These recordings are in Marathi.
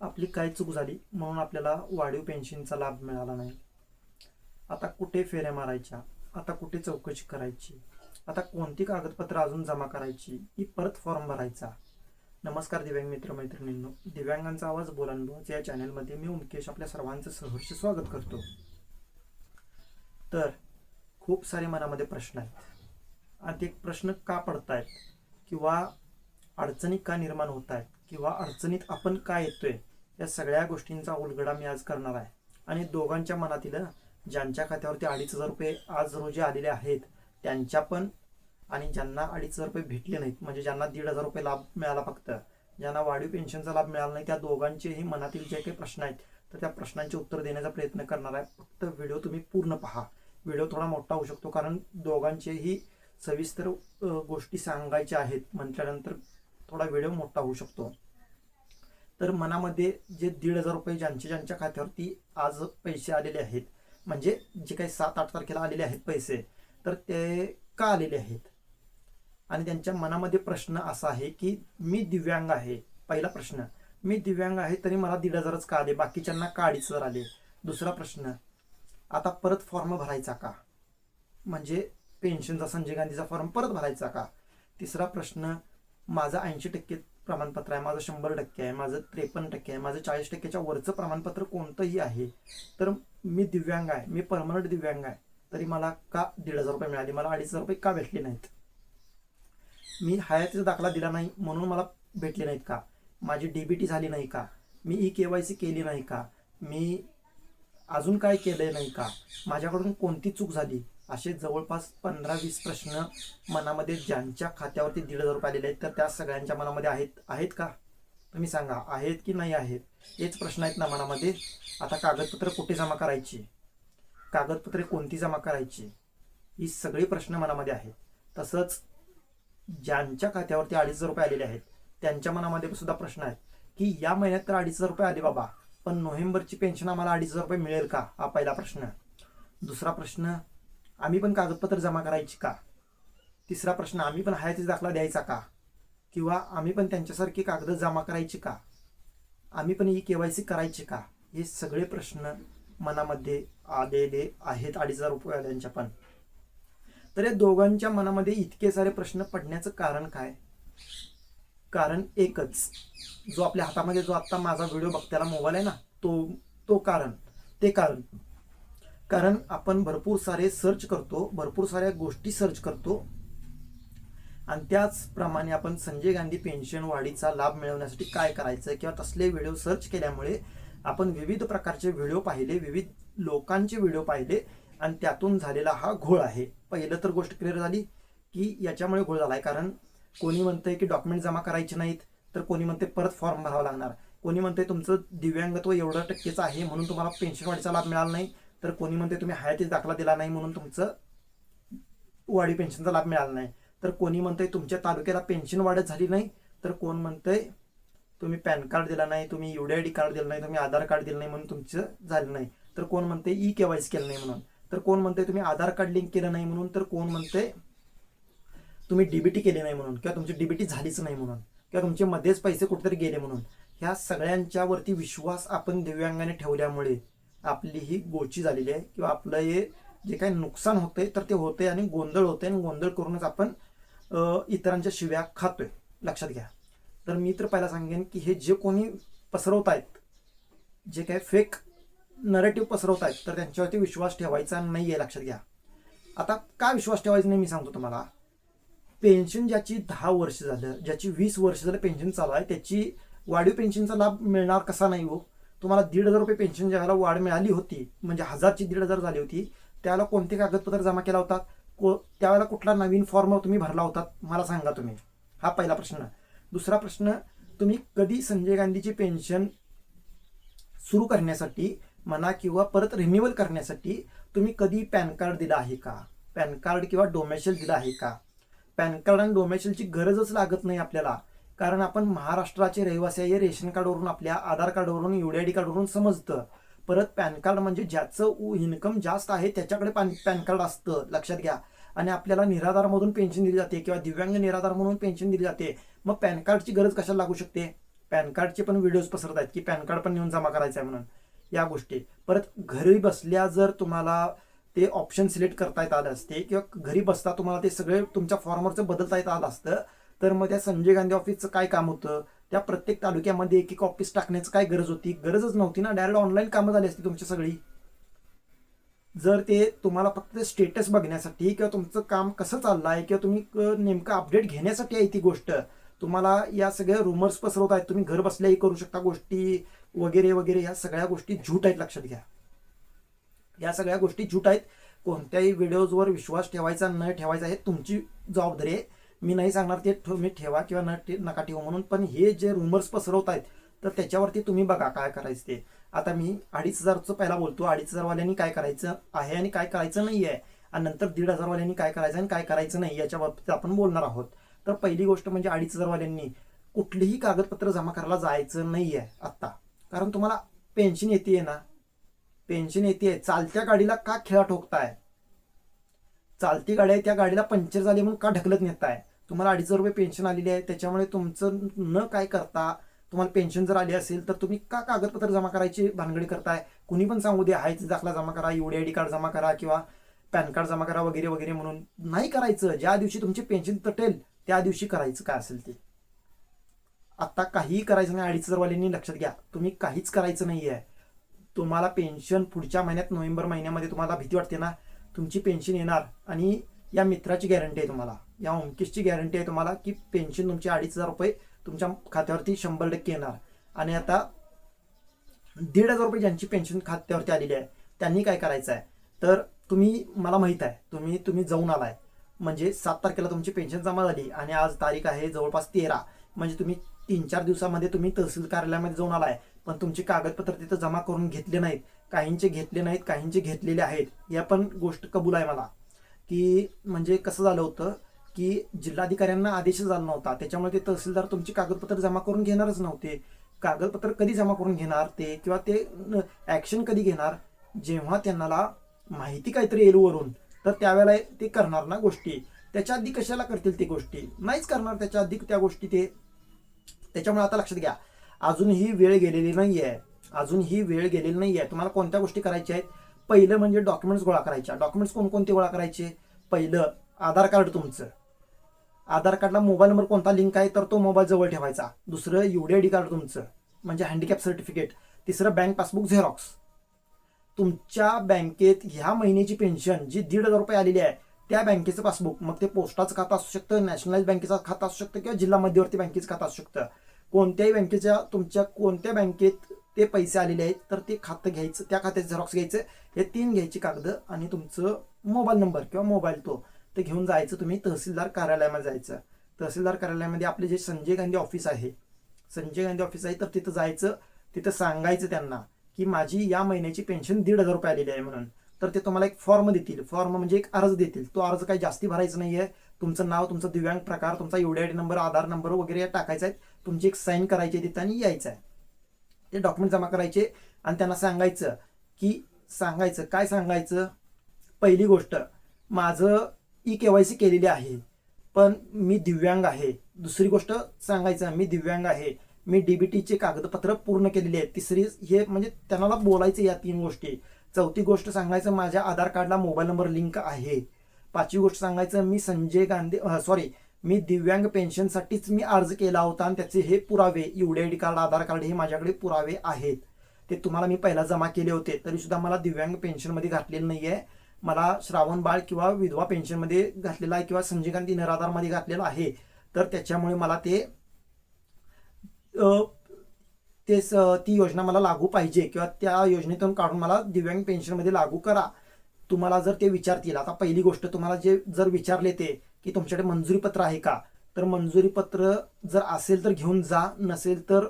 आपली काय चूक झाली म्हणून आपल्याला वाढीव पेन्शनचा लाभ मिळाला नाही. आता कुठे फेऱ्या मारायच्या? आता कुठे चौकशी करायची? आता कोणती कागदपत्र अजून जमा करायची? ही परत फॉर्म भरायचा. नमस्कार दिव्यांग मित्र मैत्रिणींनो. दिव्यांगांचा आवाज बोलानुभवाच या चॅनलमध्ये मी उमकेश आपल्या सर्वांचं सहर्ष स्वागत करतो. तर खूप सारे मनामध्ये प्रश्न आहेत. आणि ते प्रश्न का पडतायत? किंवा अडचणी का निर्माण होत आहेत किंवा अडचणीत आपण का येतोय? या सगळ्या गोष्टींचा उलगडा मी आज करणार आहे. आणि दोघांच्या मनातील ज्यांच्या खात्यावरती अडीच हजार रुपये आज रोजी आलेले आहेत त्यांच्या पण आणि ज्यांना अडीच हजार रुपये भेटले नाहीत म्हणजे ज्यांना दीड हजार रुपये लाभ मिळाला फक्त ज्यांना वाढीव पेन्शनचा लाभ मिळाला नाही त्या दोघांचेही मनातील जे काही प्रश्न आहेत तर त्या प्रश्नांचे उत्तर देण्याचा प्रयत्न करणार आहे. फक्त व्हिडिओ तुम्ही पूर्ण पहा. व्हिडिओ थोडा मोठा होऊ शकतो कारण दोघांचेही सविस्तर गोष्टी सांगायच्या आहेत म्हटल्यानंतर थोडा व्हिडिओ मोठा होऊ शकतो. तर मनामध्ये जे दीड हजार रुपये ज्यांच्या ज्यांच्या खात्यावरती आज पैसे आलेले आहेत म्हणजे जे काही सात आठ तारखेला आलेले आहेत पैसे तर ते का आलेले आहेत? आणि त्यांच्या मनामध्ये प्रश्न असा आहे की मी दिव्यांग आहे पहिला प्रश्न. मी दिव्यांग आहे तरी मला दीड हजारच का आले? बाकीच्यांना का अडीच हजार आले? दुसरा प्रश्न आता परत फॉर्म भरायचा का? म्हणजे पेन्शनचा संजय गांधीचा फॉर्म परत भरायचा का? तिसरा प्रश्न माझा ऐंशी टक्के प्रमाणपत्र आहे माझं शंभर टक्के आहे माझं त्रेपन्न टक्के आहे माझं चाळीस टक्क्याच्या वरचं प्रमाणपत्र कोणतंही आहे तर मी दिव्यांग आहे मी परमनंट दिव्यांग आहे तरी मला का दीड हजार रुपये मिळाले मला अडीच हजार रुपये का भेटले नाहीत? मी हयातीचा दाखला दिला नाही म्हणून मला भेटले नाहीत का? माझी डीबीटी झाली नाही का? मी ई के वाय सी केली नाही का? मी अजून काय केलं नाही का? माझ्याकडून कोणती चूक झाली? असे जवळपास पंधरा वीस प्रश्न मनामध्ये ज्यांच्या खात्यावरती दीड हजार रुपये आलेले आहेत तर त्या सगळ्यांच्या मनामध्ये आहेत. आहेत का? तुम्ही सांगा आहेत की नाही आहेत? हेच प्रश्न आहेत ना मनामध्ये. आता कागदपत्र कुठे जमा करायची? कागदपत्रे कोणती जमा करायची? ही सगळी प्रश्न मनामध्ये आहेत. तसंच ज्यांच्या खात्यावरती अडीच हजार रुपये आलेले आहेत त्यांच्या मनामध्ये सुद्धा प्रश्न आहेत की या महिन्यात तर अडीच हजार रुपये आले बाबा पण नोव्हेंबरची पेन्शन आम्हाला अडीच हजार रुपये मिळेल का? हा पहिला प्रश्न. दुसरा प्रश्न आम्ही पण कागदपत्र जमा करायची का? तिसरा प्रश्न आम्ही पण हयातीचा दाखला द्यायचा का? किंवा आम्ही पण त्यांच्यासारखी कागद जमा करायची का? आम्ही पण ही के वाय सी करायची का? हे सगळे प्रश्न मनामध्ये आलेले आहेत अडीच हजार रुपये आल्यांच्या पण. तर या दोघांच्या मनामध्ये इतके सारे प्रश्न पडण्याचं कारण काय? कारण एकच जो आपल्या हातामध्ये जो आत्ता माझा व्हिडिओ बघताना मोबाईल आहे ना तो तो कारण ते कारण. कारण आपण भरपूर सारे सर्च करतो भरपूर साऱ्या गोष्टी सर्च करतो. आणि त्याचप्रमाणे आपण संजय गांधी पेन्शन वाढीचा लाभ मिळवण्यासाठी काय करायचं किंवा तसले व्हिडिओ सर्च केल्यामुळे आपण विविध प्रकारचे व्हिडिओ पाहिले विविध लोकांचे व्हिडिओ पाहिले आणि त्यातून झालेला हा घोळ आहे. पहिलं तर गोष्ट क्लिअर झाली की याच्यामुळे घोळ झाला आहे कारण कोणी म्हणतंय की डॉक्युमेंट जमा करायचे नाहीत तर कोणी म्हणते परत फॉर्म भरावा लागणार. कोणी म्हणते तुमचं दिव्यांगत्व एवढं टक्केचं आहे म्हणून तुम्हाला पेन्शन वाढीचा लाभ मिळाला नाही. तर कोणी म्हणते तुम्ही हयातीचा दाखला दिला नाही म्हणून तुमचं वाढी पेन्शनचा लाभ मिळाला नाही. तर कोणी म्हणते तुमच्या तालुक्याला पेन्शन वाढत झाली नाही. तर कोण म्हणते तुम्ही पॅन कार्ड दिला नाही तुम्ही युडी आय डी कार्ड दिलं नाही तुम्ही आधार कार्ड दिलं नाही म्हणून तुमचं झालं नाही. तर कोण म्हणते ई केवायसी केलं नाही म्हणून. तर कोण म्हणते तुम्ही आधार कार्ड लिंक केलं नाही म्हणून. तर कोण म्हणते तुम्ही डीबीटी केली नाही म्हणून. किंवा तुमची डीबीटी झालीच नाही म्हणून. किंवा तुमचे मध्येच पैसे कुठेतरी गेले म्हणून. ह्या सगळ्यांच्यावरती विश्वास आपण दिव्यांगाने ठेवल्यामुळे आपली ही गोची झालेली आहे किंवा आपलं हे जे काही नुकसान होतंय तर ते होतंय आणि गोंधळ होतंय आणि गोंधळ करूनच आपण इतरांच्या शिव्या खातोय. लक्षात घ्या. तर मी तर पहिला सांगेन की हे जे कोणी पसरवत आहेत जे काही फेक नरेटिव्ह पसरवत आहेत तर त्यांच्यावरती विश्वास ठेवायचा नाही आहे लक्षात घ्या. आता का विश्वास ठेवायचा नाही मी सांगतो तुम्हाला. पेन्शन ज्याची दहा वर्ष झालं ज्याची वीस वर्ष झालं पेन्शन चालू आहे त्याची वाढीव पेन्शनचा लाभ मिळणार कसा नाही हो? तुम्हाला दीड हजार रुपये पेन्शन ज्यावेळेला वाढ मिळाली होती म्हणजे हजारची दीड हजार झाली होती त्यावेळेला कोणते कागदपत्र जमा केला होता को त्यावेळेला कुठला नवीन फॉर्म तुम्ही भरला होता मला सांगा तुम्ही. हा पहिला प्रश्न. दुसरा प्रश्न तुम्ही कधी संजय गांधीची पेन्शन सुरू करण्यासाठी म्हणा किंवा परत रिन्युअल करण्यासाठी तुम्ही कधी पॅन कार्ड दिलं आहे का? पॅन कार्ड किंवा डोमेशियल दिलं आहे का? पॅन कार्ड आणि डोमेशियलची गरजच लागत नाही आपल्याला. कारण आपण महाराष्ट्राचे रहिवासी आहे हे रेशन कार्डवरून आपल्या आधार कार्डवरून यू डी आय डी कार्डवरून समजतं. परत पॅन कार्ड म्हणजे ज्याचं इन्कम जास्त आहे त्याच्याकडे पॅन पॅन कार्ड असतं लक्षात घ्या. आणि आपल्याला निराधारमधून पेन्शन दिली जाते किंवा दिव्यांग निराधार म्हणून पेन्शन दिली जाते. मग पॅन कार्डची गरज कशाला लागू शकते? पॅन कार्डचे पण व्हिडिओज पसरत आहेत की पॅन कार्ड पण नेऊन जमा करायचं आहे म्हणून. या गोष्टी. परत घरी बसल्या जर तुम्हाला ते ऑप्शन सिलेक्ट करता येत आलं असते किंवा घरी बसता तुम्हाला ते सगळे तुमच्या फॉर्मवरचं बदलता येत आलं असतं तर मग त्या संजय गांधी ऑफिसचं काय काम होतं? त्या प्रत्येक तालुक्यामध्ये एक एक ऑफिस टाकण्याचं काय गरज होती? गरजच नव्हती ना. डायरेक्ट ऑनलाईन कामं झाली असती तुमची सगळी. जर ते तुम्हाला फक्त स्टेटस बघण्यासाठी किंवा तुमचं काम कसं चाललं आहे किंवा तुम्ही क- नेमकं अपडेट घेण्यासाठी आहे ती गोष्ट तुम्हाला या सगळ्या रुमर्स पसरवत आहेत. तुम्ही घर बसल्याही करू शकता गोष्टी वगैरे वगैरे या सगळ्या गोष्टी झूट आहेत लक्षात घ्या. या सगळ्या गोष्टी झूट आहेत. कोणत्याही व्हिडिओजवर विश्वास ठेवायचा न ठेवायचा हे तुमची जबाबदारी आहे. मी नाही सांगणार ते तुम्ही ठेवा किंवा न ठे- नका ठेवा म्हणून पण हे जे रुमर्स पसरवत आहेत तर त्याच्यावरती तुम्ही बघा काय करायचं ते. आता मी अडीच हजारचं पहिला बोलतो. अडीच हजारवाल्यांनी काय करायचं आहे आणि काय करायचं नाही आहे आणि नंतर दीड हजारवाल्यांनी काय करायचं आणि काय करायचं नाही याच्या बाबतीत आपण बोलणार आहोत. तर पहिली गोष्ट म्हणजे अडीच हजारवाल्यांनी कुठलीही कागदपत्र जमा करायला जायचं नाही आहे आत्ता. कारण तुम्हाला पेन्शन येते आहे ना. पेन्शन येते. आहे चालत्या गाडीला का खेळा ठोकताय? चालती गाडी आहे त्या गाडीला पंक्चर झाली म्हणून का ढकलत नेताय? तुम्हाला अडीच हजार रुपये पेन्शन आलेली आहे. त्याच्यामुळे तुमचं न काय करता तुम्हाला पेन्शन जर आली असेल तर तुम्ही का कागदपत्र जमा करायची भानगडी करताय? कुणी पण सांगू दे हायच दाखला जमा करा युडी आय डी कार्ड जमा करा किंवा पॅन कार्ड जमा करा वगैरे वगैरे म्हणून नाही करायचं. ज्या दिवशी तुमची पेन्शन तटेल त्या दिवशी करायचं काय असेल ते. आत्ता काहीही करायचं नाही अडीच हजारवाल्यांनी लक्षात घ्या. तुम्ही काहीच करायचं नाही आहे तुम्हाला पेन्शन पुढच्या महिन्यात नोव्हेंबर महिन्यामध्ये तुम्हाला भीती वाटते ना? तुमची पेन्शन येणार आणि या मित्राची गॅरंटी आहे तुम्हाला. या ओमकेशची गॅरंटी आहे तुम्हाला की पेन्शन तुमची अडीच हजार रुपये तुमच्या खात्यावरती शंभर टक्के येणार. आणि आता दीड हजार रुपये ज्यांची पेन्शन खात्यावरती आलेली आहे त्यांनी काय करायचं आहे? तर तुम्ही मला माहीत आहे तुम्ही तुम्ही जाऊन आलाय. म्हणजे सात तारखेला तुमची पेन्शन जमा झाली आणि आज तारीख आहे जवळपास तेरा. म्हणजे तुम्ही तीन चार दिवसामध्ये तुम्ही तहसील कार्यालयामध्ये जाऊन आलाय. पण तुमची कागदपत्र तिथं जमा करून घेतले नाहीत. काहींचे घेतले नाहीत काहींचे घेतलेले आहेत. या पण गोष्ट कबूल आहे मला. की म्हणजे कसं झालं होतं की जिल्हाधिकाऱ्यांना आदेश झाला नव्हता. त्याच्यामुळे ते तहसीलदार तुमची कागदपत्र जमा करून घेणारच नव्हते. कागदपत्र कधी जमा करून घेणार ते किंवा ते ऍक्शन कधी घेणार जेव्हा त्यांना माहिती काहीतरी येईल वरून तर त्यावेळेला ते करणार ना गोष्टी. त्याच्या आधी कशाला करतील ते गोष्टी? नाहीच करणार. त्याच्या आधी त्या गोष्टी ते त्याच्यामुळे आता लक्षात घ्या. अजून ही वेळ गेलेली नाही आहे अजून ही वेळ गेलेली नाही आहे तुम्हाला कोणत्या गोष्टी करायच्या आहेत? पहिलं म्हणजे डॉक्युमेंट्स गोळा करायच्या. डॉक्युमेंट्स कोणकोणते गोळा करायचे? पहिलं आधार कार्ड तुमचं. आधार कार्डला मोबाईल नंबर कोणता लिंक आहे? तर तो मोबाईल जवळ ठेवायचा. दुसरं युडी डी कार्ड तुमचं म्हणजे हँडिकॅप सर्टिफिकेट तिसरं बँक पासबुक झेरॉक्स तुमच्या बँकेत ह्या महिन्याची पेन्शन जी दीड हजार रुपये आलेली आहे त्या बँकेचं पासबुक मग ते पोस्टाचं खातं असू शकतं नॅशनलाइज बँकेचं खातं असू शकतं किंवा जिल्हा मध्यवर्ती बँकेचं खातं असू शकतं. कोणत्याही बँकेच्या तुमच्या कोणत्या बँकेत ते पैसे आलेले आहेत तर ते खातं घ्यायचं त्या खात्याचं झेरॉक्स घ्यायचं हे तीन घ्यायची कागद आणि तुमचं मोबाईल नंबर किंवा मोबाईल तो. ते घेऊन जायचं तुम्ही तहसीलदार कार्यालयामध्ये जायचं. तहसीलदार कार्यालयामध्ये आपले जे संजय गांधी ऑफिस आहे संजय गांधी ऑफिस आहे तर तिथं जायचं तिथं सांगायचं त्यांना की माझी या महिन्याची पेन्शन दीड हजार रुपये आलेली आहे म्हणून. तर ते तुम्हाला एक फॉर्म देतील. फॉर्म म्हणजे एक अर्ज देतील. तो अर्ज काही जास्ती भरायचा नाही आहे तुमचं नाव तुमचा दिव्यांग प्रकार तुमचा UDID I D number Aadhaar number वगैरे टाकायचा आहे तुमची एक साईन करायची आहे तिथं आणि यायचं आहे. ते डॉक्युमेंट जमा करायचे आणि त्यांना सांगायचं की सांगायचं काय सांगायचं? पहिली गोष्ट माझं ई के वाय सी केलेली आहे पण मी दिव्यांग आहे. दुसरी गोष्ट सांगायचं मी दिव्यांग आहे. मी डीबीटीचे कागदपत्र पूर्ण केलेली आहेत. तिसरी हे म्हणजे त्यांना बोलायचं या तीन गोष्टी. चौथी गोष्ट सांगायचं माझ्या आधार कार्डला मोबाईल नंबर लिंक आहे. पाचवी गोष्ट सांगायचं मी संजय गांधी सॉरी मी दिव्यांग पेन्शनसाठीच मी अर्ज केला होता आणि त्याचे हे पुरावे UD I D card Aadhaar card हे माझ्याकडे पुरावे आहेत. ते तुम्हाला मी पहिला जमा केले होते. तरी सुद्धा मला दिव्यांग पेन्शनमध्ये घातलेलं नाही आहे मला श्रावण बाळ किंवा विधवा पेन्शनमध्ये घातलेला आहे किंवा संजय गांधी निराधारमध्ये घातलेला आहे. तर त्याच्यामुळे मला ते ते स- ती योजना मला लागू पाहिजे किंवा त्या योजनेतून काढून मला दिव्यांग पेन्शनमध्ये लागू करा. तुम्हाला जर ते विचारतील आता पहिली गोष्ट तुम्हाला जे जर विचारले ते की तुमच्याकडे मंजुरी पत्र आहे का? तर मंजुरी पत्र जर असेल तर घेऊन जा नसेल तर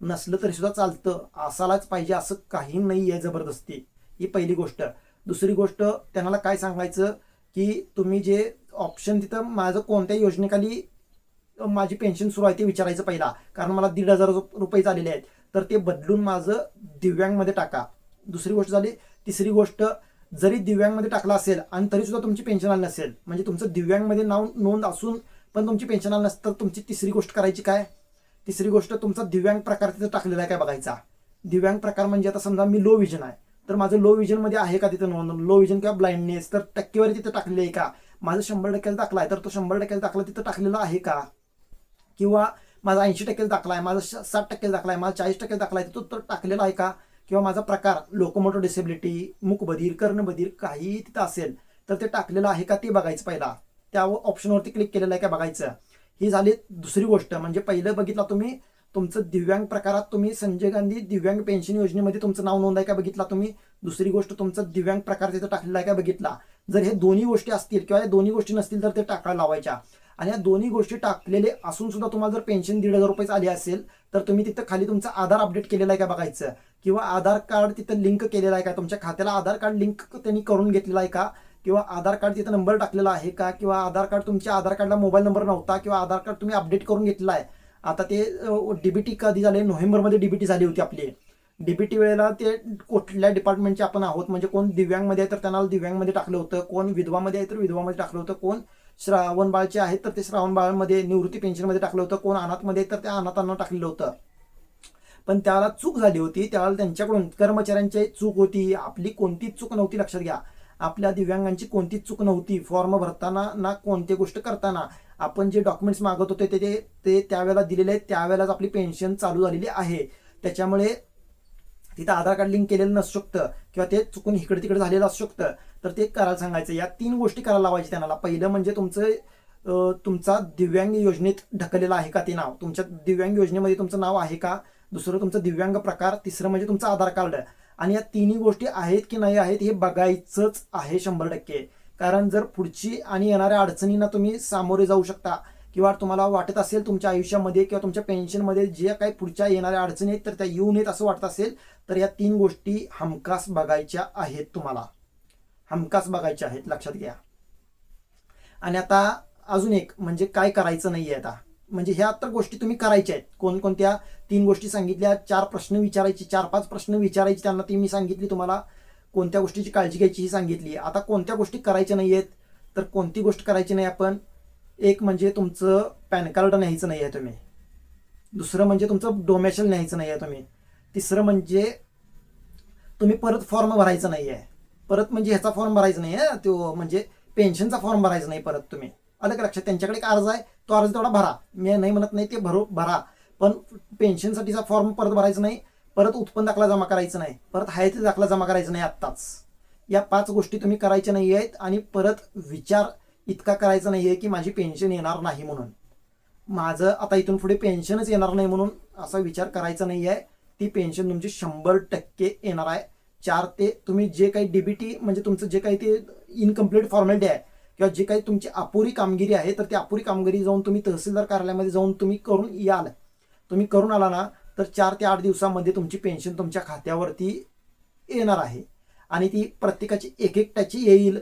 नसलं तरी सुद्धा चालतं. असायलाच पाहिजे असं काही नाही आहे जबरदस्ती. ही पहिली गोष्ट. दुसरी गोष्ट त्यांना काय सांगायचं की तुम्ही जे ऑप्शन तिथं माझं कोणत्या योजनेखाली माझी पेन्शन सुरू आहे ते विचारायचं पहिला. कारण मला दीड हजार रुपये झालेले आहेत. तर ते बदलून माझं दिव्यांगमध्ये टाका. दुसरी गोष्ट झाली तिसरी गोष्ट जरी दिव्यांगमध्ये टाकला असेल आणि तरी सुद्धा तुमची पेन्शन आली नसेल म्हणजे तुमचं दिव्यांगमध्ये नाव नोंद असून पण तुमची पेन्शन आली नसतं तर तुमची तिसरी गोष्ट करायची काय? तिसरी गोष्ट तुमचा दिव्यांग प्रकार तिथं टाकलेला आहे काय बघायचा? दिव्यांग प्रकार म्हणजे आता समजा मी लो विजन आहे तर माझं लो व्हिजनमध्ये आहे का तिथं नोंद? लो विजन किंवा ब्लाइंडनेस तर टक्केवारी तिथं टाकलेली आहे का? माझं शंभर टक्क्याला दाखला आहे तर तो शंभर टक्क्याला दाखला तिथं टाकलेला आहे का? किंवा माझा ऐंशी टक्के दाखला आहे माझा साठ टक्के दाखला आहे माझा चाळीस टक्के दाखला आहे तो तर टाकलेला आहे का? किंवा माझा प्रकार लोकोमोटो डिसेबिलिटी मूकबधीर कर्णबधीर काही तिथं असेल तर ते टाकलेलं आहे का ते बघायचं पहिला. त्या ऑप्शनवरती क्लिक केलेलं आहे का बघायचं. ही झाली दुसरी गोष्ट म्हणजे पहिलं बघितला तुम्ही तुमचं दिव्यांग प्रकारात तुम्ही संजय गांधी दिव्यांग पेन्शन योजनेमध्ये तुमचं नाव नोंद आहे का बघितला तुम्ही? दुसरी गोष्ट तुमचं दिव्यांग प्रकार तिथं टाकलेला आहे का बघितला? जर हे दोन्ही गोष्टी असतील किंवा या दोन्ही गोष्टी नसतील तर ते टाकायला लावायच्या. आणि या दोन्ही गोष्टी टाकलेले असून सुद्धा तुम्हाला जर पेन्शन दीड हजार रुपयेच आली असेल तर तुम्ही तिथं खाली तुमचं आधार अपडेट केलेला आहे का बघायचं? किंवा आधार कार्ड तिथं लिंक केलेलं आहे का? तुमच्या खात्याला आधार कार्ड लिंक त्यांनी करून घेतलेला आहे का? किंवा आधार कार्ड तिथं नंबर टाकलेला आहे का? किंवा आधार कार्ड तुमच्या आधार कार्डला मोबाईल नंबर नव्हता किंवा आधार कार्ड तुम्ही अपडेट करून घेतला आहे. आता ते डीबीटी कधी झाले? नोव्हेंबरमध्ये डीबीटी झाली होती आपली. डीबीटी वेळेला ते कुठल्या डिपार्टमेंटचे आपण आहोत? म्हणजे कोण दिव्यांगमध्ये आहे तर त्यांना दिव्यांगमध्ये टाकलं होतं. कोण विधवामध्ये आहे तर विधवामध्ये टाकलं होतं. कोण श्रावण बाळचे आहेत तर ते श्रावण बाळमध्ये निवृत्ती पेन्शनमध्ये टाकलं होतं. कोण अनाथमध्ये तर त्या अनाथांना टाकलेलं होतं. पण त्याला चूक झाली होती. त्यावेळेला त्यांच्याकडून कर्मचाऱ्यांची चूक होती. आपली कोणतीच चूक नव्हती लक्षात घ्या. आपल्या दिव्यांगांची कोणतीच चूक नव्हती? फॉर्म भरताना ना कोणती गोष्ट करताना आपण जे डॉक्युमेंट्स मागत होते ते ते ते त्यावेळेला दिलेले आहेत. त्यावेळेलाच आपली पेन्शन चालू झालेली आहे. त्याच्यामुळे तिथं आधार कार्ड लिंक केलेलं नसू शकतं किंवा ते चुकून इकडे तिकडे झालेलं असू शकतं. तर ते करायला सांगायचं. या तीन गोष्टी करायला लावायच्या त्यांना. पहिलं म्हणजे तुमचं तुमचा दिव्यांग योजनेत ढकलेलं आहे का ते नाव? तुमच्या दिव्यांग योजनेमध्ये तुमचं नाव आहे का? दुसरं तुमचं दिव्यांग प्रकार. तिसरं म्हणजे तुमचं आधार कार्ड. आणि या तिन्ही गोष्टी आहेत की नाही आहेत हे बघायचंच आहे शंभर टक्के. कारण जर पुढची आणि येणाऱ्या अडचणींना तुम्ही सामोरे जाऊ शकता किंवा तुम्हाला वाटत असेल तुमच्या आयुष्यामध्ये किंवा तुमच्या पेन्शनमध्ये जे काही पुढच्या येणाऱ्या अडचणी आहेत तर त्या येऊ नयेत असं वाटत असेल तर या तीन गोष्टी हमखास बघायच्या आहेत तुम्हाला. हमखास बघायच्या आहेत लक्षात घ्या. आणि आता अजून एक म्हणजे काय करायचं नाहीये आता. म्हणजे ह्या तर गोष्टी तुम्ही करायच्या आहेत. कोणकोणत्या तीन गोष्टी सांगितल्या चार प्रश्न विचारायचे चार पाच प्रश्न विचारायचे त्यांना ती मी सांगितली तुम्हाला. कोणत्या गोष्टीची काळजी घ्यायची ही सांगितली. आता कोणत्या गोष्टी करायच्या नाही आहेत तर कोणती गोष्ट करायची नाही आपण? एक म्हणजे तुमचं पॅन कार्ड न्यायचं नाही आहे तुम्ही. दुसरं म्हणजे तुमचं डोमेशन न्यायचं नाही आहे तुम्ही. तिसरं म्हणजे तुम्ही परत फॉर्म भरायचा नाही आहे परत म्हणजे ह्याचा फॉर्म भरायचा नाही आहे तो म्हणजे पेन्शनचा फॉर्म भरायचा नाही परत तुम्ही. आलं का लक्षात? त्यांच्याकडे एक अर्ज आहे तो अर्ज तेवढा भरा. मी नाही म्हणत नाही ते भरू भरा. पण पेन्शनसाठीचा फॉर्म परत भरायचा नाही परत उत्पन्न दाखला जमा करायचं नाही परत हायती दाखला जमा करायचा नाही आत्ताच. या पाच गोष्टी तुम्ही करायच्या नाही आहेत आणि परत विचार इतका करायचा नाही आहे की माझी पेन्शन येणार नाही म्हणून. माझं आता इथून पुढे पेन्शनच येणार नाही म्हणून असा विचार करायचा नाही आहे ती पेन्शन तुमची शंभर टक्के येणार आहे. चार ते तुम्ही जे काही डीबीटी म्हणजे तुमचं जे काही ते इनकम्प्लीट फॉर्मॅलिटी आहे किंवा जे काही तुमची अपुरी कामगिरी आहे तर ती अपुरी कामगिरी जाऊन तुम्ही तहसीलदार कार्यालयामध्ये जाऊन तुम्ही करून याल. तुम्ही करून आला ना तर चार ते आठ दिवसामध्ये तुमची पेन्शन तुमच्या खात्यावरती येणार आहे. आणि ती प्रत्येकाची एक एकट्याची येईल.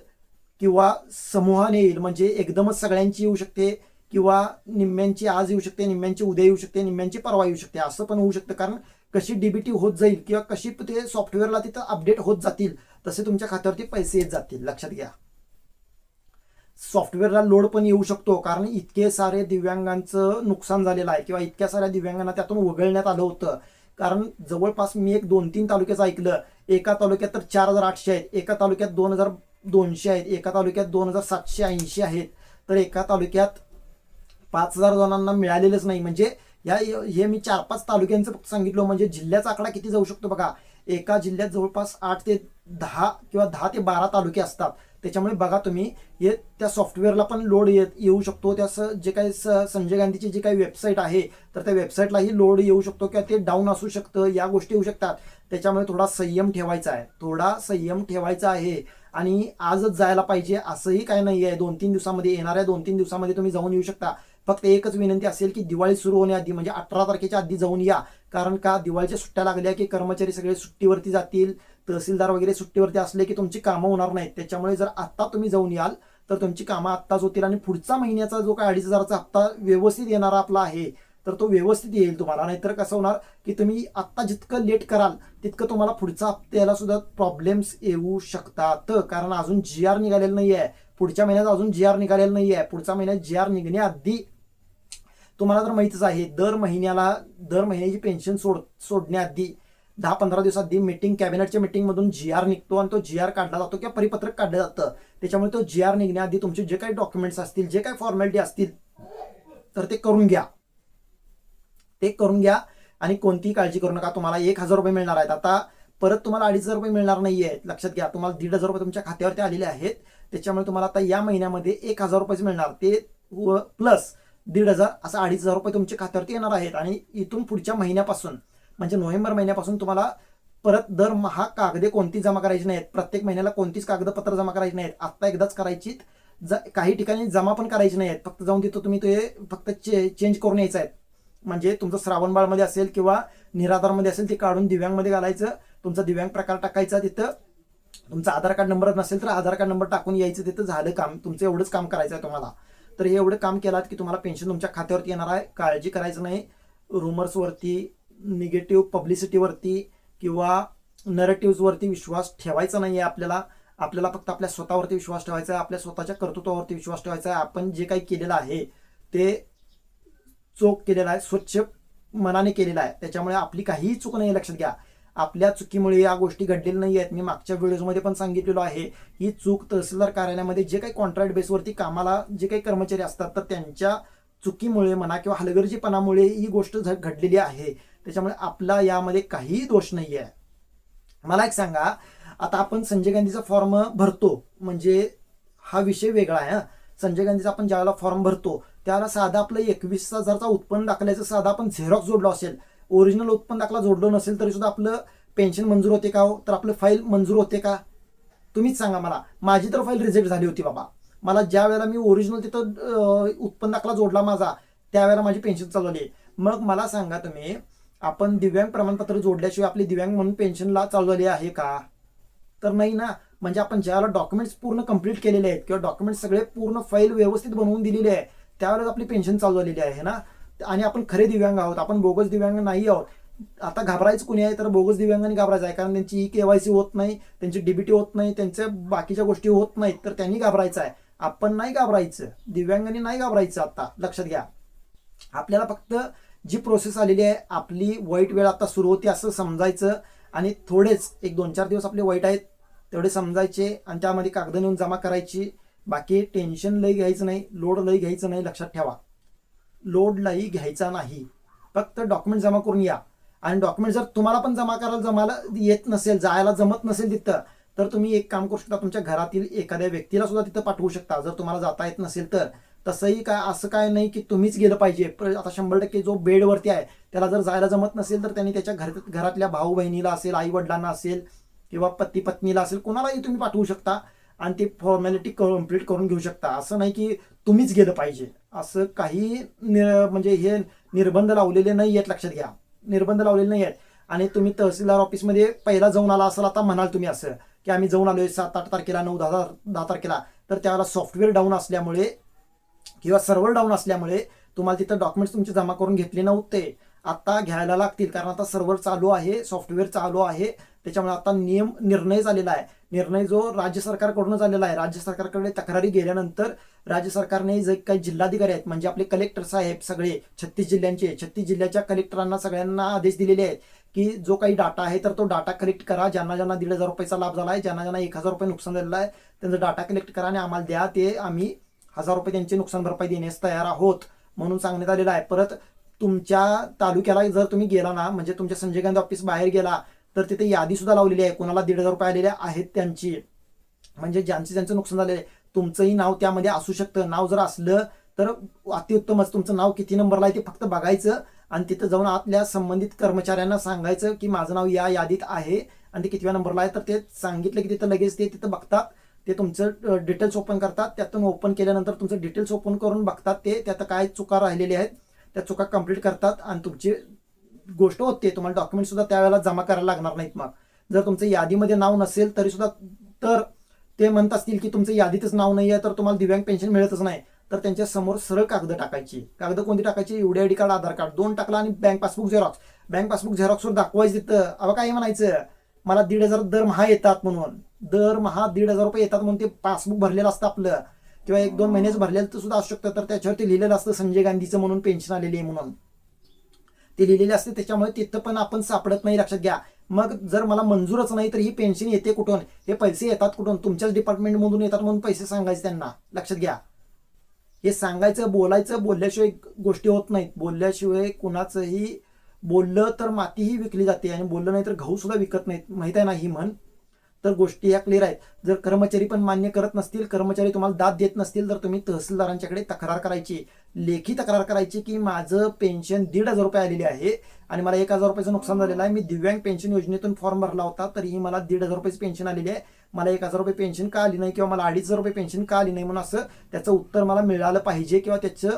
किंवा समूहाने येईल म्हणजे एकदमच सगळ्यांची येऊ शकते किंवा निम्म्यांची आज येऊ शकते निम्म्यांची उद्या येऊ शकते निम्म्यांची परवा येऊ शकते असं पण होऊ शकतं. कारण कशी डीबीटी होत जाईल किंवा कशी ते सॉफ्टवेअरला तिथं अपडेट होत जातील तसे तुमच्या खात्यावरती पैसे येत जातील. लक्षात घ्या. सॉफ्टवेअरला लोड पण येऊ शकतो कारण इतके सारे दिव्यांगांचं नुकसान झालेलं आहे किंवा इतक्या साऱ्या दिव्यांगांना त्यातून वगळण्यात आलं होतं. कारण जवळपास मी एक दोन तीन तालुक्याचं ऐकलं. एका तालुक्यात तर चार हजार आठशे आहेत एका तालुक्यात दोन हजार दोनशे आहेत. एका तालुक्यात दोन हजार सातशे ऐंशी आहेत. तर एका तालुक्यात पाच हजार जणांना मिळालेलंच नाही. म्हणजे या हे मी चार पाच तालुक्यांचं फक्त सांगितलं. म्हणजे जिल्ह्याचा आकडा किती जाऊ शकतो बघा. एका जिल्ह्यात जवळपास आठ ते दहा किंवा दहा ते बारा तालुके असतात. त्याच्यामुळे बघा तुम्ही हे त्या सॉफ्टवेअरला पण लोड येत येऊ शकतो. त्या स जे काही स संजय गांधीची जी काही वेबसाईट आहे तर त्या वेबसाईटलाही लोड येऊ शकतो किंवा ते डाऊन असू शकतं. या गोष्टी येऊ शकतात. त्याच्यामुळे थोडा संयम ठेवायचा आहे. थोडा संयम ठेवायचा आहे. आणि आजच जायला पाहिजे असंही काही नाही आहे. दोन तीन दिवसामध्ये येणाऱ्या दोन तीन दिवसामध्ये तुम्ही जाऊन येऊ शकता. फक्त एकच विनंती असेल की दिवाळी सुरू होण्याआधी म्हणजे अठरा तारखेच्या आधी जाऊन या. कारण का दिवाळीच्या सुट्ट्या लागल्या की कर्मचारी सगळे सुट्टीवरती जातील तहसीलदार वगैरे सुट्टीवरती असले की तुमची कामं होणार नाहीत. त्याच्यामुळे जर आत्ता तुम्ही जाऊन याल तर तुमची कामं आत्ताच होतील. आणि पुढचा महिन्याचा जो काय अडीच हजाराचा हप्ता व्यवस्थित येणारा आपला आहे तर तो व्यवस्थित येईल तुम्हाला. नाहीतर कसं होणार की तुम्ही आत्ता जितकं लेट कराल तितकं तुम्हाला पुढचा हप्त्याला सुद्धा प्रॉब्लेम्स येऊ शकतात. कारण अजून जी आर निघालेलं नाही आहे पुढच्या महिन्यात अजून जी आर निघालेलं नाही आहे पुढच्या महिन्यात जी आर निघण्याआधी तुम्हाला तर माहितीच आहे दर महिन्याला दर महिन्याची पेन्शन सोड सोडण्याआधी दहा पंधरा दिवसाआधी मीटिंग कॅबिनेटच्या मीटिंगमधून जी आर निघतो आणि तो जी आर काढला जातो किंवा परिपत्रक काढलं जातं. त्याच्यामुळे तो जी आर निघण्याआधी तुमचे जे काही डॉक्युमेंट्स असतील जे काही फॉर्मॅलिटी असतील तर ते करून घ्या. ते करून घ्या आणि कोणतीही काळजी करू नका. तुम्हाला एक हजार रुपये मिळणार आहेत. आता परत तुम्हाला अडीच हजार रुपये मिळणार नाही आहेत लक्षात घ्या तुम्हाला दीड हजार रुपये तुमच्या खात्यावरती आलेले आहेत. त्याच्यामुळे तुम्हाला आता या महिन्यामध्ये एक हजार रुपयेच मिळणार. ते प्लस दीड हजार असं अडीच हजार रुपये तुमच्या खात्यावरती येणार आहेत. आणि इथून पुढच्या महिन्यापासून म्हणजे नोव्हेंबर महिन्यापासून तुम्हाला परत दरमहा कागदे कोणती जमा करायची नाहीत. प्रत्येक महिन्याला कोणतीच कागदपत्र जमा करायची नाहीत. आत्ता एकदाच करायची ज काही ठिकाणी जमा पण करायची नाहीत. फक्त जाऊन तिथं तुम्ही ते फक्त चे चेंज करून यायचं आहे म्हणजे तुमचं श्रावणबाळमध्ये असेल किंवा निराधारमध्ये असेल ते काढून दिव्यांगमध्ये घालायचं. तुमचा दिव्यांग प्रकार टाकायचा तिथं. तुमचा आधार कार्ड नंबर नसेल तर आधार कार्ड नंबर टाकून यायचं तिथं. झालं काम. तुमचं एवढंच काम करायचं आहे तुम्हाला. तर हे एवढं काम केलात की तुम्हाला पेन्शन तुमच्या खात्यावरती येणार आहे. काळजी करायचं नाही. रुमर्सवरती निगेटिव्ह पब्लिसिटीवरती किंवा नरेटिव्हजवरती विश्वास ठेवायचा नाही आहे आपल्याला. आपल्याला फक्त आपल्या स्वतःवरती विश्वास ठेवायचा आहे. आपल्या स्वतःच्या कर्तृत्वावरती विश्वास ठेवायचा आहे. आपण जे काही केलेलं आहे ते चोख केलेला आहे स्वच्छ मनाने केलेला आहे. त्याच्यामुळे आपली काहीही चूक नाही लक्षात घ्या. आपल्या चुकीमुळे या गोष्टी घडलेल्या नाही आहेत. मी मागच्या व्हिडिओमध्ये पण सांगितलेलो आहे ही चूक तहसीलदार कार्यालयामध्ये जे काही कॉन्ट्रॅक्ट बेसवरती कामाला जे काही कर्मचारी असतात तर त्यांच्या चुकीमुळे म्हणा किंवा हलगर्जीपणामुळे ही गोष्ट झ- घडलेली आहे. त्याच्यामुळे आपला यामध्ये काहीही दोष नाही आहे. मला एक सांगा आता आपण संजय गांधीचा फॉर्म भरतो म्हणजे हा विषय वेगळा आहे संजय गांधीचा आपण ज्यावेळेला फॉर्म भरतो त्याला साधा आपलं एकवीस हजारचा उत्पन्न दाखल्याचं साधा आपण झेरॉक्स जोडलो असेल ओरिजिनल उत्पन्न दाखला जोडलो नसेल तरी सुद्धा आपलं पेन्शन मंजूर होते का हो? तर आपलं फाईल मंजूर होते का? तुम्हीच सांगा मला. माझी तर फाईल रिजेक्ट झाली होती बाबा. मला ज्या वेळेला मी ओरिजिनल तिथं उत्पन्न दाखला जोडला माझा त्यावेळेला माझी पेन्शन चालू झाली मग मला सांगा तुम्ही आपण दिव्यांग प्रमाणपत्र जोडल्याशिवाय आपली दिव्यांग म्हणून पेन्शनला चालू झाली आहे का? तर नाही ना. म्हणजे आपण ज्याला डॉक्युमेंट्स पूर्ण कंप्लीट केलेले आहेत किंवा डॉक्युमेंट्स सगळे पूर्ण फाईल व्यवस्थित बनवून दिलेले आहे त्यावेळेस आपली पेन्शन चालू झालेली आहे ना? आणि आपण खरे दिव्यांग आहोत आपण बोगस दिव्यांग नाही आहोत. आता घाबरायचं कुणी आहे तर बोगस दिव्यांगांनी घाबरायचं आहे कारण त्यांची ई केवायसी होत नाही त्यांची डीबीटी होत नाही त्यांच्या बाकीच्या गोष्टी होत नाहीत तर त्यांनी घाबरायचं आहे. आपण नाही घाबरायचं. दिव्यांगांनी नाही घाबरायचं आता. लक्षात घ्या. आपल्याला फक्त जी प्रोसेस आलेली आहे आपली वाईट वेळ आता सुरू होती असं समजायचं आणि थोडेच एक दोन चार दिवस आपले वाईट आहेत तेवढे समजायचे आणि त्यामध्ये कागद नेऊन जमा करायची. बाकी टेन्शन लई घ्यायचं नाही लोड लई घ्यायचं नाही लक्षात ठेवा. लोड लई घ्यायचा नाही. फक्त डॉक्युमेंट जमा करून या. आणि डॉक्युमेंट जर तुम्हाला पण जमा करायला जमायला येत नसेल जायला जमत नसेल तिथं तर तुम्ही एक काम करू शकता तुमच्या घरातील एखाद्या व्यक्तीला सुद्धा तिथं पाठवू शकता. जर तुम्हाला जाता येत नसेल तर. तसंही काय असं काय नाही की तुम्हीच गेलं पाहिजे. आता शंभर टक्के जो बेडवरती आहे त्याला जर जायला जमत नसेल तर त्यांनी त्याच्या घर घरातल्या भाऊ बहिणीला असेल आई वडिलांना असेल किंवा पती पत्नीला असेल कोणालाही तुम्ही पाठवू शकता. आणि ती फॉर्मॅलिटी कंप्लीट करून घेऊ शकता. असं नाही की तुम्हीच गेलं पाहिजे. असं काही नि- म्हणजे हे निर्बंध लावलेले नाही आहेत लक्षात घ्या. निर्बंध लावलेले नाही आहेत. आणि तुम्ही तहसीलदार ऑफिसमध्ये पहिला जाऊन आला असाल आता म्हणाल तुम्ही असं की आम्ही जाऊन आलोय सात आठ तारखेला नऊ दहा दहा तारखेला. तर त्यावेळेला सॉफ्टवेअर डाऊन असल्यामुळे किंवा सर्व्हर डाऊन असल्यामुळे तुम्हाला तिथं डॉक्युमेंट्स तुमचे जमा करून घेतले नव्हते. आता घ्यायला लागतील कारण आता सर्व्हर चालू आहे सॉफ्टवेअर चालू आहे. त्याच्यामुळे आता नियम निर्णय झालेला आहे. निर्णय जो राज्य सरकारकडूनच आलेला आहे. राज्य सरकारकडे तक्रारी गेल्यानंतर राज्य सरकारने जे काही जिल्हाधिकारी आहेत म्हणजे आपले कलेक्टर साहेब सगळे छत्तीस जिल्ह्यांचे छत्तीस जिल्ह्याच्या कलेक्टरांना सगळ्यांना आदेश दिलेले आहेत की जो काही डाटा आहे तर तो डाटा कलेक्ट करा. ज्यांना ज्यांना दीड हजार रुपयाचा लाभ झाला आहे ज्यांना ज्यांना एक हजार रुपये नुकसान झालेलं आहे त्यांचा डाटा कलेक्ट करा आणि आम्हाला द्या. ते आम्ही हजार रुपये त्यांची नुकसान भरपाई देण्यास तयार आहोत म्हणून सांगण्यात आलेलं आहे. परत तुमच्या तालुक्याला जर तुम्ही गेला ना म्हणजे तुमच्या संजय गांधी ऑफिस बाहेर गेला तर तिथे यादी सुद्धा लावलेली आहे. कोणाला दीड हजार रुपये आलेले आहेत त्यांची. म्हणजे ज्यांचे ज्यांचं नुकसान झालेलं आहे तुमचंही नाव त्यामध्ये असू शकतं. नाव जर असलं तर अतिउत्तमच. तुमचं नाव किती नंबरला आहे ते फक्त बघायचं आणि तिथं जाऊन आपल्या संबंधित कर्मचाऱ्यांना सांगायचं की माझं नाव या यादीत आहे आणि ते कितव्या नंबरला आहे. तर ते सांगितलं की तिथं लगेच ते तिथं बघतात. ते तुमचं डिटेल्स ओपन करतात. त्यातून ओपन केल्यानंतर तुमचं डिटेल्स ओपन करून बघतात ते. त्यात काय चुका राहिलेल्या आहेत त्या चुका कंप्लीट करतात आणि तुमची गोष्ट होते तुम्हाला डॉक्युमेंट सुद्धा त्यावेळेला जमा करायला लागणार नाहीत मग. जर तुमचं यादीमध्ये नाव नसेल तरी सुद्धा तर ते म्हणत असतील की तुमचं यादीतच नाव नाही आहे तर तुम्हाला दिव्यांग पेन्शन मिळतच नाही. तर त्यांच्यासमोर सरळ कागद टाकायची. कागद कोणती टाकायची? एवढी आयडी कार्ड आधार कार्ड. दोन टाकला आणि bank passbook xerox. Bank passbook झेरॉक्सवर दाखवायचं तिथं. अवं काय म्हणायचं? मला दीड हजार दरमहा येतात म्हणून. दरमहा दीड हजार रुपये येतात म्हणून ते पासबुक भरलेलं असतं आपलं. किंवा एक दोन महिनेच भरलेलं सुद्धा असू शकतं. तर त्याच्यावरती लिहिलेलं असतं संजय गांधीचं म्हणून पेन्शन आलेली आहे म्हणून. ते लिहिलेले असते त्याच्यामुळे तिथं पण आपण सापडत नाही लक्षात घ्या. मग जर मला मंजूरच नाही तर ही पेन्शन येते कुठून? हे पैसे येतात कुठून? तुमच्याच डिपार्टमेंटमधून येतात म्हणून पैसे सांगायचे त्यांना लक्षात घ्या. हे सांगायचं बोलायचं बोलल्याशिवाय गोष्टी होत नाहीत. बोलल्याशिवाय कुणाचंही बोललं तर मातीही विकली जाते आणि बोललं नाही तर गहू सुद्धा विकत नाहीत. माहीत आहे ना ही म्हण? तर गोष्टी ह्या क्लिअर आहेत. जर कर्मचारी पण मान्य करत नसतील कर्मचारी तुम्हाला दाद देत नसतील तर तुम्ही तहसीलदारांच्याकडे तक्रार करायची. लेखी तक्रार करायची की माझं पेन्शन दीड हजार रुपये आलेली आहे आणि मला एक हजार रुपयाचं नुकसान झालेलं आहे. मी दिव्यांग पेन्शन योजनेतून फॉर्म भरला होता तरीही मला दीड हजार रुपयाची पेन्शन आलेली आहे. मला एक हजार रुपये पेन्शन का आली नाही किंवा मला अडीच हजार रुपये पेन्शन का आली नाही म्हणून असं त्याचं उत्तर मला मिळालं पाहिजे किंवा त्याचं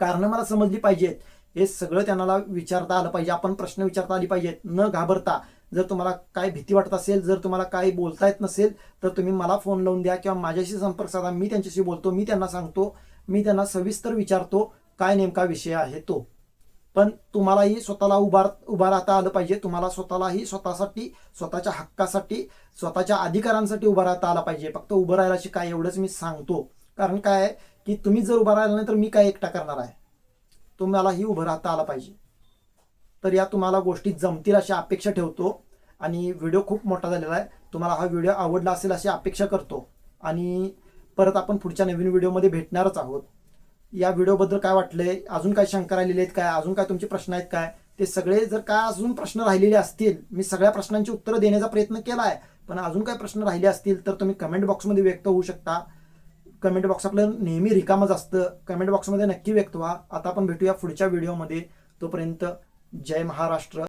कारण मला समजली पाहिजेत. हे सगळं त्यांना विचारता आलं पाहिजे. आपण प्रश्न विचारता आली पाहिजेत. न घाबरता. जर तुम्हाला काय भीती वाटत असेल जर तुम्हाला काय बोलता येत नसेल तर तुम्ही मला फोन लावून द्या किंवा माझ्याशी संपर्क साधा. मी त्यांच्याशी बोलतो मी त्यांना सांगतो. मी त्यांना सविस्तर विचारतो काय नेमका विषय आहे तो. पण तुम्हालाही स्वतःला उभार उभा राहता आलं पाहिजे. तुम्हाला स्वतःलाही स्वतःसाठी स्वतःच्या हक्कासाठी स्वतःच्या अधिकारांसाठी उभा राहता आला पाहिजे. फक्त उभं राहायला काय एवढंच मी सांगतो. कारण काय आहे की तुम्ही जर उभा राहिला नाही तर मी काय एकटा करणार आहे? तुम्हालाही उभं राहता आला पाहिजे. तर या तुम्हाला गोष्टी जमतील अशी अपेक्षा ठेवतो. आणि व्हिडिओ खूप मोठा झालेला आहे. तुम्हाला हा व्हिडिओ आवडला असेल अशी अपेक्षा करतो. आणि परत आपण पुढच्या नवीन व्हिडिओमध्ये भेटणारच आहोत. या व्हिडिओबद्दल काय वाटलंय? अजून काय शंका राहिलेले आहेत काय? अजून काय तुमचे प्रश्न आहेत काय? ते सगळे जर काय अजून प्रश्न राहिलेले असतील मी सगळ्या प्रश्नांची उत्तरं देण्याचा प्रयत्न केला आहे पण अजून काय प्रश्न राहिले असतील तर तुम्ही कमेंट बॉक्समध्ये व्यक्त होऊ शकता. कमेंट बॉक्स आपलं नेहमी रिकामच असतं. कमेंट बॉक्समध्ये नक्की व्यक्त व्हा. आता आपण भेटूया पुढच्या व्हिडिओमध्ये. तोपर्यंत जय महाराष्ट्र.